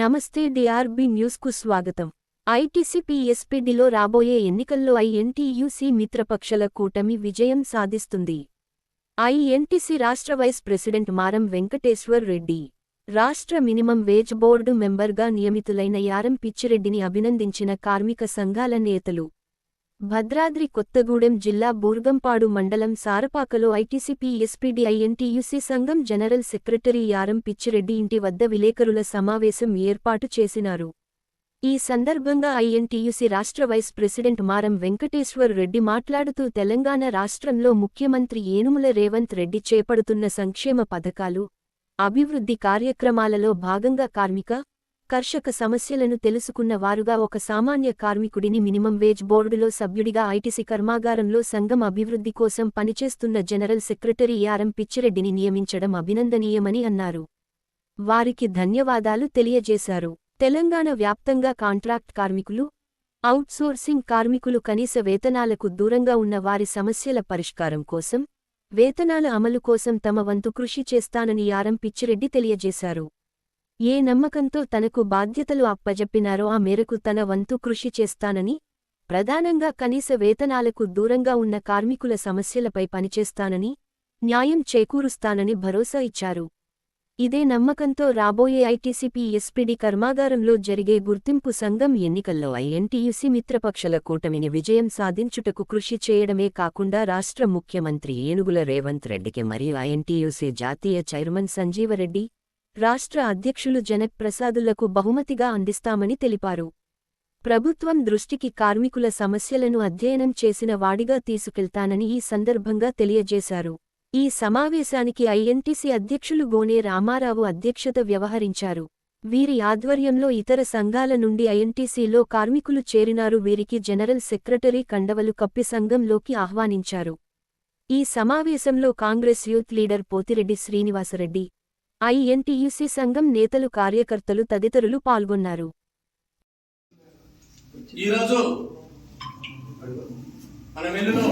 నమస్తే డిఆర్బి న్యూస్కు స్వాగతం. ఐటీసీపీఎస్పీడిలో రాబోయే ఎన్నికల్లో ఐఎన్టీయూసీ మిత్రపక్షల కూటమి విజయం సాధిస్తుంది. ఐఎన్టీసీ రాష్ట్ర వైస్ ప్రెసిడెంట్ మారం వెంకటేశ్వర్ రెడ్డి రాష్ట్ర మినిమం వేజ్ బోర్డు మెంబర్గా నియమితులైన యారం పిచ్చిరెడ్డిని అభినందించిన కార్మిక సంఘాల నేతలు భద్రాద్రి కొత్తగూడెం జిల్లా బూర్గంపాడు మండలం సారపాకలో ఐటీసీపీ ఎస్పీడీఐఎన్టీయూసీ సంఘం జనరల్ సెక్రటరీ యారం పిచ్చిరెడ్డి ఇంటి వద్ద విలేకరుల సమావేశం ఏర్పాటు చేసినారు. ఈ సందర్భంగా ఐఎన్టీయూసీ రాష్ట్ర వైస్ ప్రెసిడెంట్ మారం వెంకటేశ్వర్ రెడ్డి మాట్లాడుతూ తెలంగాణ రాష్ట్రంలో ముఖ్యమంత్రి ఏనుముల రేవంత్ రెడ్డి చేపడుతున్న సంక్షేమ పథకాలు అభివృద్ధి కార్యక్రమాలలో భాగంగా కార్మిక కర్షక సమస్యలను తెలుసుకున్న వారుగా ఒక సామాన్య కార్మికుడిని మినిమం వేజ్ బోర్డులో సభ్యుడిగా ఐటీసీ కర్మాగారంలో సంఘం అభివృద్ధి కోసం పనిచేస్తున్న జనరల్ సెక్రటరీ యారం పిచ్చిరెడ్డిని నియమించడం అభినందనీయమని అన్నారు. వారికి ధన్యవాదాలు తెలియజేశారు. తెలంగాణ వ్యాప్తంగా కాంట్రాక్ట్ కార్మికులు అవుట్సోర్సింగ్ కార్మికులు కనీస వేతనాలకు దూరంగా ఉన్న వారి సమస్యల పరిష్కారం కోసం వేతనాల అమలు కోసం తమ వంతు కృషి చేస్తానని యారం పిచ్చిరెడ్డి తెలియజేశారు. ఏ నమ్మకంతో తనకు బాధ్యతలు అప్పజెప్పినారో ఆ మేరకు తన వంతు కృషి చేస్తానని ప్రధానంగా కనీస వేతనాలకు దూరంగా ఉన్న కార్మికుల సమస్యలపై పనిచేస్తానని న్యాయం చేకూరుస్తానని భరోసా ఇచ్చారు. ఇదే నమ్మకంతో రాబోయే ఐటీసీపీ ఎస్పీడీ కర్మాగారంలో జరిగే గుర్తింపు సంఘం ఎన్నికల్లో ఐఎన్టీయూసీ మిత్రపక్షల కూటమిని విజయం సాధించుటకు కృషి చేయడమే కాకుండా రాష్ట్ర ముఖ్యమంత్రి ఏనుగుల రేవంత్ రెడ్డికి మరియు ఐఎన్టీయూసీ జాతీయ చైర్మన్ సంజీవరెడ్డి రాష్ట్ర అధ్యక్షులు జనక్ ప్రసాదులకు బహుమతిగా అందిస్తామని తెలిపారు. ప్రభుత్వం దృష్టికి కార్మికుల సమస్యలను అధ్యయనం చేసిన వాడిగా తీసుకెళ్తానని ఈ సందర్భంగా తెలియజేశారు. ఈ సమావేశానికి ఐఎన్టీసీ అధ్యక్షులు గోనే రామారావు అధ్యక్షత వ్యవహరించారు. వీరి ఆధ్వర్యంలో ఇతర సంఘాల నుండి ఐఎన్టీసీలో కార్మికులు చేరినారు. వీరికి జనరల్ సెక్రటరీ కండవలు కప్పి సంఘంలోకి ఆహ్వానించారు. ఈ సమావేశంలో Congress youth leader Pothireddy Srinivasareddy INTUC సంఘం నేతలు కార్యకర్తలు తదితరులు పాల్గొన్నారు. ఈరోజు మన వెల్లులో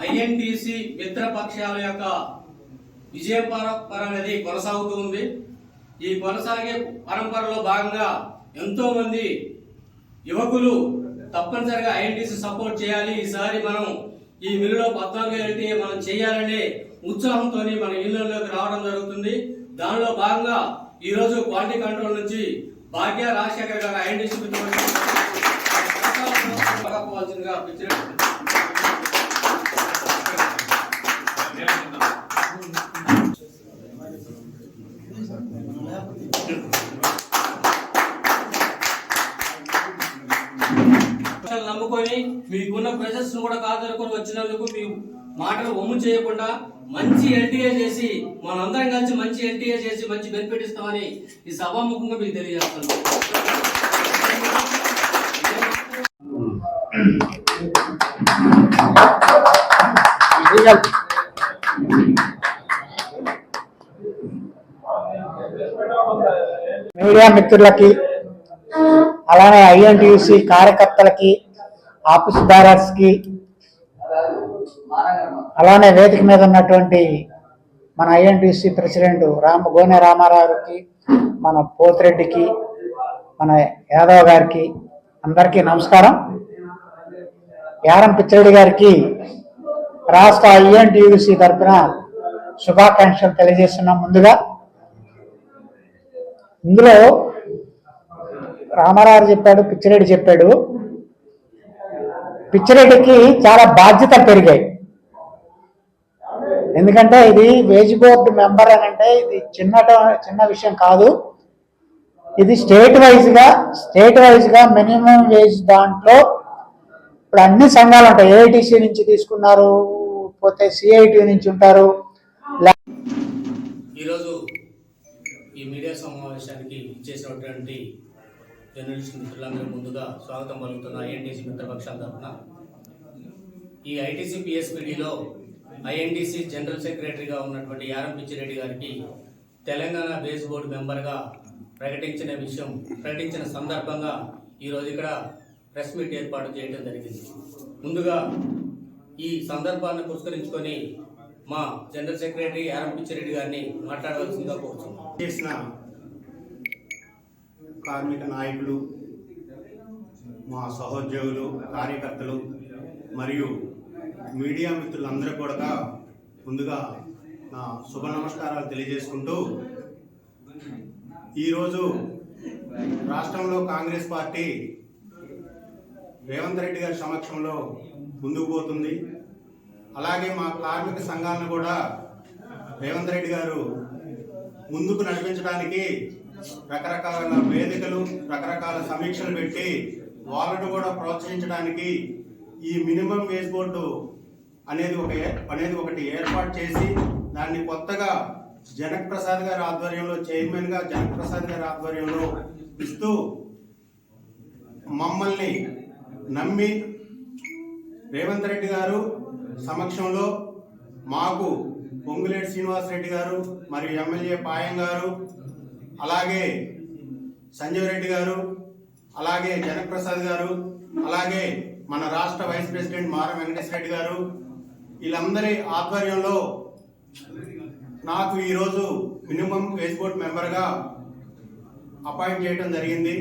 ఐఎన్టీసీ మిత్రపక్షాల యొక్క విజయ పరంపర అనేది కొనసాగుతూ ఉంది. ఈ కొనసాగే పరంపరలో భాగంగా ఎంతో మంది యువకులు తప్పనిసరిగా ఐఎన్టీసీ సపోర్ట్ చేయాలి. ఈసారి మనం ఈ మిల్లులో పద్నాలుగు మనం చేయాలనే ఉత్సాహంతో మన ఇళ్ళలోకి రావడం జరుగుతుంది. దానిలో భాగంగా ఈ రోజు క్వాలిటీ కంట్రోల్ నుంచి భాగ్య రాజశేఖర్ గారు ఐఎన్టీసీ పోవాల్సిందిగా నమ్ముకొని మీకున్న ప్రెజర్స్ కూడా కాదనుకొని వచ్చినందుకు మీ మాటలు ఒమ్ము చేయకుండా మంచి ఎన్టీఏ చేసి మనందరం కలిసి మంచి ఎన్టీఏ చేసి మంచి బెనిఫిట్ ఇస్తామని ఈ సభాముఖంగా మీకు తెలియజేస్తాను మీడియా మిత్రులకి అలానే ఐఎన్టీయూసీ కార్యకర్తలకి ఆఫీస్కి అలానే వేదిక మీద ఉన్నటువంటి మన ఐఎన్టీయూసీ ప్రెసిడెంట్ రామ గోనె రామారావుకి మన పోతిరెడ్డికి మన యాదవ్ గారికి అందరికీ నమస్కారం. యారం పిచ్చిరెడ్డి గారికి రాష్ట్ర ఐఎన్టీయూసీ తరఫున శుభాకాంక్షలు తెలియజేస్తున్నాం ముందుగా. ఇందులో రామారావు చెప్పాడు పిచ్చిరెడ్డి చెప్పాడు. పిచ్చిరెడ్డికి చాలా బాధ్యతలు పెరిగాయి. ఎందుకంటే ఇది వేజ్ బోర్డు మెంబర్ అని అంటే ఇది చిన్న చిన్న విషయం కాదు. ఇది స్టేట్ వైజ్గా స్టేట్ వైజ్గా మినిమం వేజ్ దాంట్లో ఇప్పుడు అన్ని సంఘాలు ఉంటాయి. ఏఐటీసీ నుంచి తీసుకున్నారు పోతే సిఐటి నుంచి ఉంటారు. ఈరోజు ఈ మీడియా సమావేశానికి చేసినటువంటి జర్నలిస్ట్ మిత్రులందరూ ముందుగా స్వాగతం పలుకుతున్న ఐఎన్టీసీ మిత్రపక్షాల తరఫున. ఈ ఐటీసీ పిఎస్పీడీలో ఐఎన్టీసీ జనరల్ సెక్రటరీగా ఉన్నటువంటి యారం పిచ్చిరెడ్డి గారికి తెలంగాణ బేస్ బోర్డు మెంబర్గా ప్రకటించిన విషయం ప్రకటించిన సందర్భంగా ఈరోజు ఇక్కడ ప్రెస్ మీట్ ఏర్పాటు చేయడం జరిగింది. ముందుగా ఈ సందర్భాన్ని పురస్కరించుకొని మా జనరల్ సెక్రటరీ యారం పిచ్చిరెడ్డి గారిని మాట్లాడవలసిందిగా కోరుతున్నాం చేసిన కార్మిక నాయకులు మా సహోద్యోగులు కార్యకర్తలు మరియు మీడియా మిత్రులందరూ కూడా ముందుగా నా శుభ నమస్కారాలు తెలియజేసుకుంటూ ఈరోజు రాష్ట్రంలో కాంగ్రెస్ పార్టీ రేవంత్ రెడ్డి గారి సమక్షంలో ముందుకు పోతుంది. అలాగే మా కార్మిక సంఘాలను కూడా రేవంత్ రెడ్డి గారు ముందుకు నడిపించడానికి రకరకాల వేదికలు రకరకాల సమీక్షలు పెట్టి వాళ్ళను కూడా ప్రోత్సహించడానికి ఈ మినిమం వేజ్ బోర్డు అనేది ఒక అనేది ఒకటి ఏర్పాటు చేసి దాన్ని కొత్తగా జనక్ ప్రసాద్ గారి ఆధ్వర్యంలో చైర్మన్గా జనక్ ప్రసాద్ గారి ఆధ్వర్యంలో ఇస్తూ మమ్మల్ని నమ్మి రేవంత్ రెడ్డి గారు సమక్షంలో మాకు పొంగులేటి శ్రీనివాస్ రెడ్డి గారు మరియు ఎమ్మెల్యే పాయం గారు అలాగే సంజయ్ రెడ్డి గారు అలాగే జనప్రసాద్ గారు అలాగే మన రాష్ట్ర వైస్ ప్రెసిడెంట్ మార వెంకటేశ్వర రెడ్డి గారు వీళ్ళందరి ఆధ్వర్యంలో నాకు ఈరోజు మినిమం వేజ్ బోర్డ్ మెంబర్గా అపాయింట్ చేయడం జరిగింది.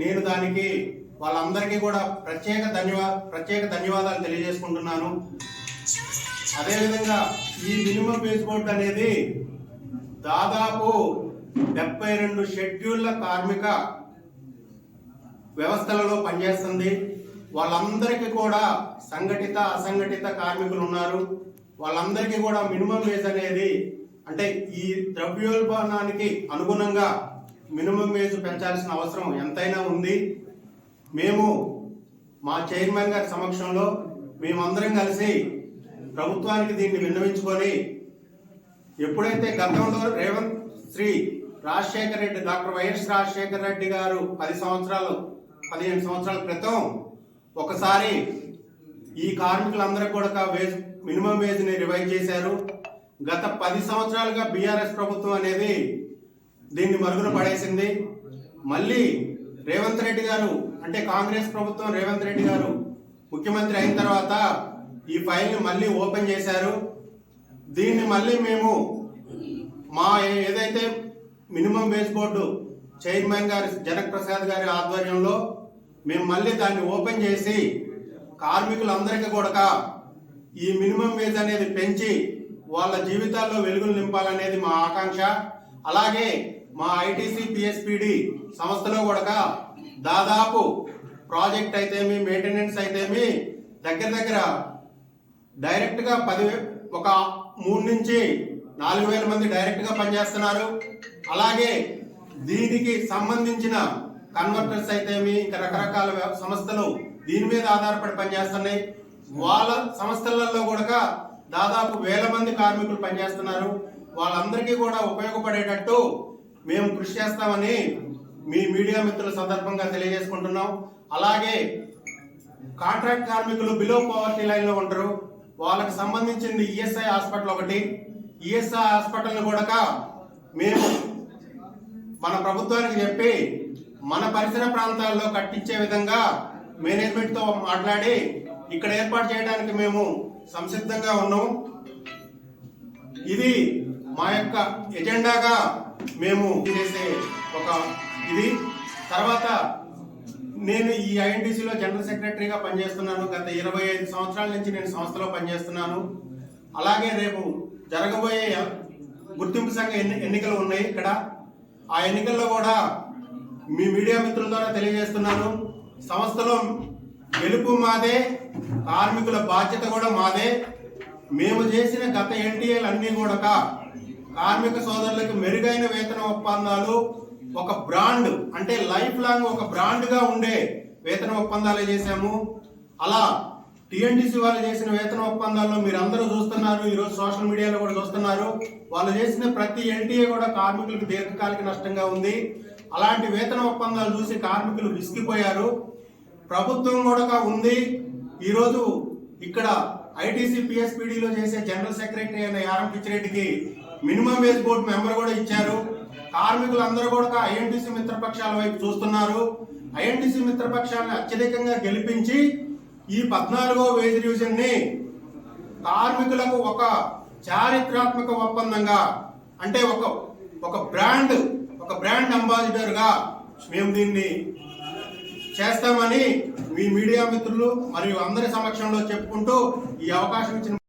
నేను దానికి వాళ్ళందరికీ కూడా ప్రత్యేక ధన్యవా ప్రత్యేక ధన్యవాదాలు తెలియజేసుకుంటున్నాను. అదేవిధంగా ఈ మినిమం వేజ్ బోర్డ్ అనేది దాదాపు డెబ్బై రెండు షెడ్యూళ్ళ కార్మిక వ్యవస్థలలో పనిచేస్తుంది. వాళ్ళందరికీ కూడా సంఘటిత అసంఘటిత కార్మికులు ఉన్నారు. వాళ్ళందరికీ కూడా మినిమం వేజ్ అనేది అంటే ఈ ద్రవ్యోల్బణానికి అనుగుణంగా మినిమం వేజ్ పెంచాల్సిన అవసరం ఎంతైనా ఉంది. మేము మా చైర్మన్ గారి సమక్షంలో మేమందరం కలిసి ప్రభుత్వానికి దీన్ని విన్నవించుకొని ఎప్పుడైతే గతంలో రేవంత్ శ్రీ రాజశేఖర రెడ్డి డాక్టర్ వైఎస్ రాజశేఖర రెడ్డి గారు పది సంవత్సరాలు పదిహేను సంవత్సరాల క్రితం ఒకసారి ఈ కార్మికులందరూ కూడా వేజ్ మినిమం వేజ్ని రివైజ్ చేశారు. గత పది సంవత్సరాలుగా బీఆర్ఎస్ ప్రభుత్వం అనేది దీన్ని మరుగున పడేసింది. మళ్ళీ రేవంత్ రెడ్డి గారు అంటే కాంగ్రెస్ ప్రభుత్వం రేవంత్ రెడ్డి గారు ముఖ్యమంత్రి అయిన తర్వాత ఈ ఫైల్ని మళ్ళీ ఓపెన్ చేశారు. దీన్ని మళ్ళీ మేము మా ఏదైతే మినిమం వేజ్ బోర్డు చైర్మన్ గారి జనక్ ప్రసాద్ గారి ఆధ్వర్యంలో మేము మళ్ళీ దాన్ని ఓపెన్ చేసి కార్మికులందరికీ కూడా ఈ మినిమం వేజ్ అనేది పెంచి వాళ్ళ జీవితాల్లో వెలుగులు నింపాలనేది మా ఆకాంక్ష. అలాగే మా ఐటీసీ పిఎస్పిడి సంస్థలో కూడా దాదాపు ప్రాజెక్ట్ అయితేమి మెయింటెనెన్స్ అయితేమి దగ్గర దగ్గర డైరెక్ట్గా పది ఒక మూడు నుంచి నాలుగు వేల మంది డైరెక్ట్గా పనిచేస్తున్నారు. అలాగే దీనికి సంబంధించిన కన్వర్టర్స్ అయితేమి ఇంకా రకరకాల సంస్థలు దీని మీద ఆధారపడి పనిచేస్తున్నాయి. వాళ్ళ సంస్థలలో కూడా దాదాపు వేల మంది కార్మికులు పనిచేస్తున్నారు. వాళ్ళందరికీ కూడా ఉపయోగపడేటట్టు మేము కృషి చేస్తామని మీ మీడియా మిత్రుల సందర్భంగా తెలియజేసుకుంటున్నాం. అలాగే కాంట్రాక్ట్ కార్మికులు బిలో పవర్టీ లైన్లో ఉంటారు. వాళ్ళకి సంబంధించింది ఈఎస్ఐ హాస్పిటల్ ఒకటి. ఈఎస్ఐ హాస్పిటల్ని కూడా మేము మన ప్రభుత్వానికి చెప్పి మన పరిసర ప్రాంతాల్లో కట్టించే విధంగా మేనేజ్మెంట్తో మాట్లాడి ఇక్కడ ఏర్పాటు చేయడానికి మేము సంసిద్ధంగా ఉన్నాం. ఇది మా యొక్క ఎజెండాగా మేము చేసే ఒక ఇది. తర్వాత నేను ఈ ఐఎన్టీసీలో జనరల్ సెక్రటరీగా పనిచేస్తున్నాను. గత ఇరవై ఐదు సంవత్సరాల నుంచి నేను సంస్థలో పనిచేస్తున్నాను. అలాగే రేపు జరగబోయే గుర్తింపు సంఘ ఎన్ని ఎన్నికలు ఉన్నాయి ఇక్కడ. ఆ ఎన్నికల్లో కూడా మీ మీడియా మిత్రుల ద్వారా తెలియజేస్తున్నాను. సంస్థలో గెలుపు మాదే కార్మికుల బాధ్యత కూడా మాదే. మేము చేసిన గత ఎన్టీఏలు అన్ని కూడా కార్మిక సోదరులకు మెరుగైన వేతన ఒప్పందాలు ఒక బ్రాండ్ అంటే లైఫ్ లాంగ్ ఒక బ్రాండ్గా ఉండే వేతన ఒప్పందాలు చేశాము. అలా టిఎన్టీసీ వాళ్ళు చేసిన వేతన ఒప్పందాల్లో మీరు అందరూ చూస్తున్నారు ఈరోజు సోషల్ మీడియాలో కూడా చూస్తున్నారు. వాళ్ళు చేసిన ప్రతి ఎన్టీఏ కూడా కార్మికులకు దీర్ఘకాలిక నష్టంగా ఉంది. అలాంటి వేతన ఒప్పందాలు చూసి కార్మికులు విసిగిపోయారు. ప్రభుత్వం కూడా ఉంది. ఈరోజు ఇక్కడ ఐటీసీ పిఎస్పీడీలో చేసే జనరల్ సెక్రటరీ అయిన యారం పిచ్చిరెడ్డికి మినిమం వేజ్ బోర్డు మెంబర్ కూడా ఇచ్చారు. కార్మికులందరూ కూడా ఐఎన్టీసీ మిత్రపక్షాల వైపు చూస్తున్నారు. ఐఎన్టీసీ మిత్రపక్షాలను అత్యధికంగా గెలిపించి ఈ పద్నాలుగో వేజ్ డివిజన్ని కార్మికులకు ఒక చారిత్రాత్మక ఒప్పందంగా అంటే ఒక ఒక బ్రాండ్ ఒక బ్రాండ్ అంబాసిడర్గా మేము దీన్ని చేస్తామని మీ మీడియా మిత్రులు మరియు అందరి సమక్షంలో చెప్పుకుంటూ ఈ అవకాశం ఇచ్చిన